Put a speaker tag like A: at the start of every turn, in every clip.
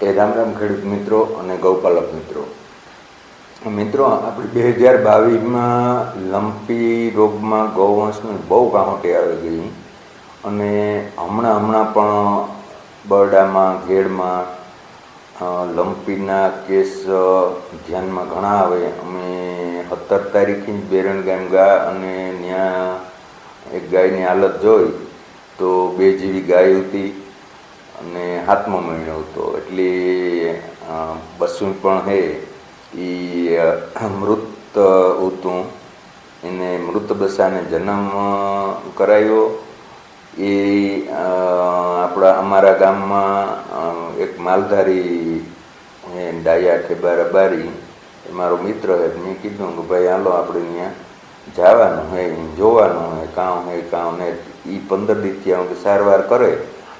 A: એ રામ રામ ખેડૂત મિત્રો અને ગૌપાલક મિત્રો. મિત્રો, આપણે બે હજાર બાવીસમાં લંપી રોગમાં ગૌવંશની બહુ કામટી આવી ગઈ અને હમણાં હમણાં પણ બરડામાં, ઘેડમાં લંપીના કેસ ધ્યાનમાં ઘણા આવે. અમે સત્તર તારીખે જ બેરણ ગામ ગયા અને ત્યાં એક ગાયની હાલત જોઈ તો બે જેવી ગાય હતી અને હાથમાં મળ્યો હતો. એટલે બસું પણ હે એ મૃત હતું એને મૃત બસાને જન્મ કરાયો. એ આપણા અમારા ગામમાં એક માલધારી ડાયા ઠેબારા બારી. એ મારો મિત્ર હે, મેં કીધું કે ભાઈ, હાલો આપણે ત્યાં જવાનું હે જોવાનું હે કાં હે કાં ને એ પંદર દિવસથી આમ સારવાર કરે.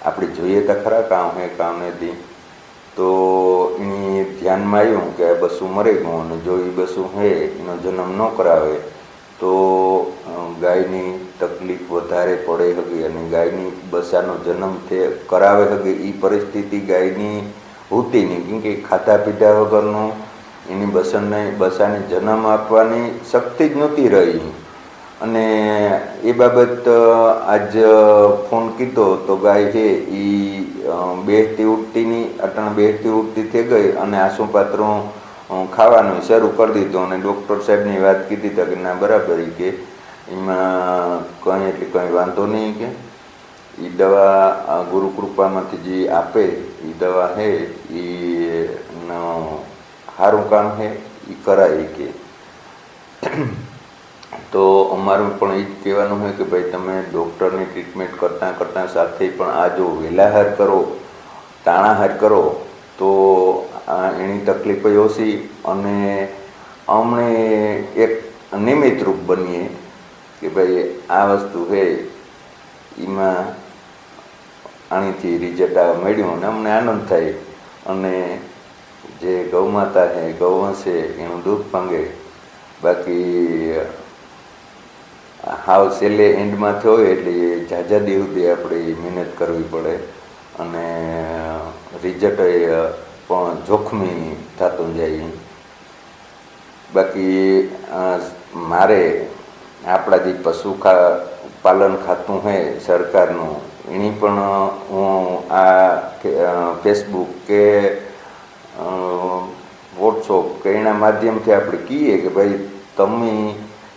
A: આપણે જોઈએ તો ખરા કામ હે કામ નથી તો એની ધ્યાનમાં આવ્યું કે બસું મરે ગયું અને જો એ બસું હે, એનો જન્મ ન કરાવે, તો ગાયની તકલીફ વધારે પડે હગી અને ગાયની બસાનો જન્મ તે કરાવે હગી. એ પરિસ્થિતિ ગાયની હોતી નહીં. કેમ કે ખાધા પીધા વગરનું એની બસનને, બસાને જન્મ આપવાની શક્તિ જ નહોતી રહી. અને એ બાબત આજ ફોન કીધો તો ગાય છે એ બેસતી ઉઠતીની, અટણ બેસતી ઉઠતી થઈ ગઈ અને આસુપાત્રો ખાવાનું શરૂ કરી દીધું અને ડૉક્ટર સાહેબની વાત કીધી તો કે ના બરાબર એ કે, એમાં કંઈ એટલે કંઈ વાંધો નહીં કે એ દવા ગુરુકૃપામાંથી ગુરુ કૃપામાંથી જે આપે એ દવા હે એ સારું કામ હે એ કરાય કે. તો અમારું પણ એ જ કહેવાનું હોય કે ભાઈ તમે ડૉક્ટરની ટ્રીટમેન્ટ કરતાં કરતાં સાથે પણ આ જો વેલાહાર કરો, તાણાહાર કરો, તો એની તકલીફ ઓછી અને અમને એક નિમિત્ત રૂપ બનીએ કે ભાઈ આ વસ્તુ છે, એમાં આણીથી રિઝલ્ટ આ મળ્યું અને અમને આનંદ થાય અને જે ગૌમાતા છે ગૌવંશ છે એનું દૂધ પાંગે બાકી હાવ છેલ્લે એન્ડમાં થયો એટલે ઝાઝા દી સુધી આપણે મહેનત કરવી પડે. અને રિઝલ્ટ પણ જોખમી થતું જાય બાકી મારે આપણા જે પશુ ખા, પાલન ખાતું છે સરકારનું, એની પણ હું આ ફેસબુક કે વોટ્સઅપ કે એના માધ્યમથી આપણે કહીએ કે ભાઈ, તમે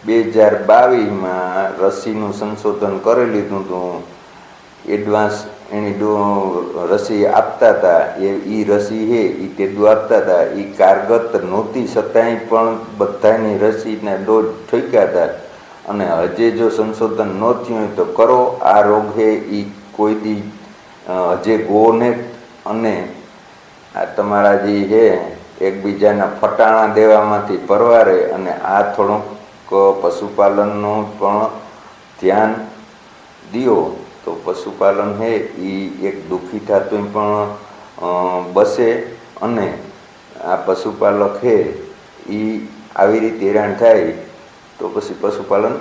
A: બે હજાર બાવીસમાં રસીનું સંશોધન કરી લીધું હતું. એડવાન્સ એની ડો રસી આપતા હતા. એ એ રસી છે એ તેદું આપતા હતા. એ કારગત નહોતી, છતાંય પણ બધાની રસીના ડોઝ ઠોક્યા હતા. અને હજે જો સંશોધન ન થયું હોય તો કરો. આ રોગ હે એ કોઈ દી હજે ગોને અને આ તમારા જે છે એકબીજાના ફટાણા દેવામાંથી પરવારે અને આ થોડુંક પશુપાલનનું પણ ધ્યાન દો તો પશુપાલન છે એ એક દુઃખી થતું પણ બસે અને આ પશુપાલક છે એ આવી રીતે હેરાન થાય, તો પછી પશુપાલન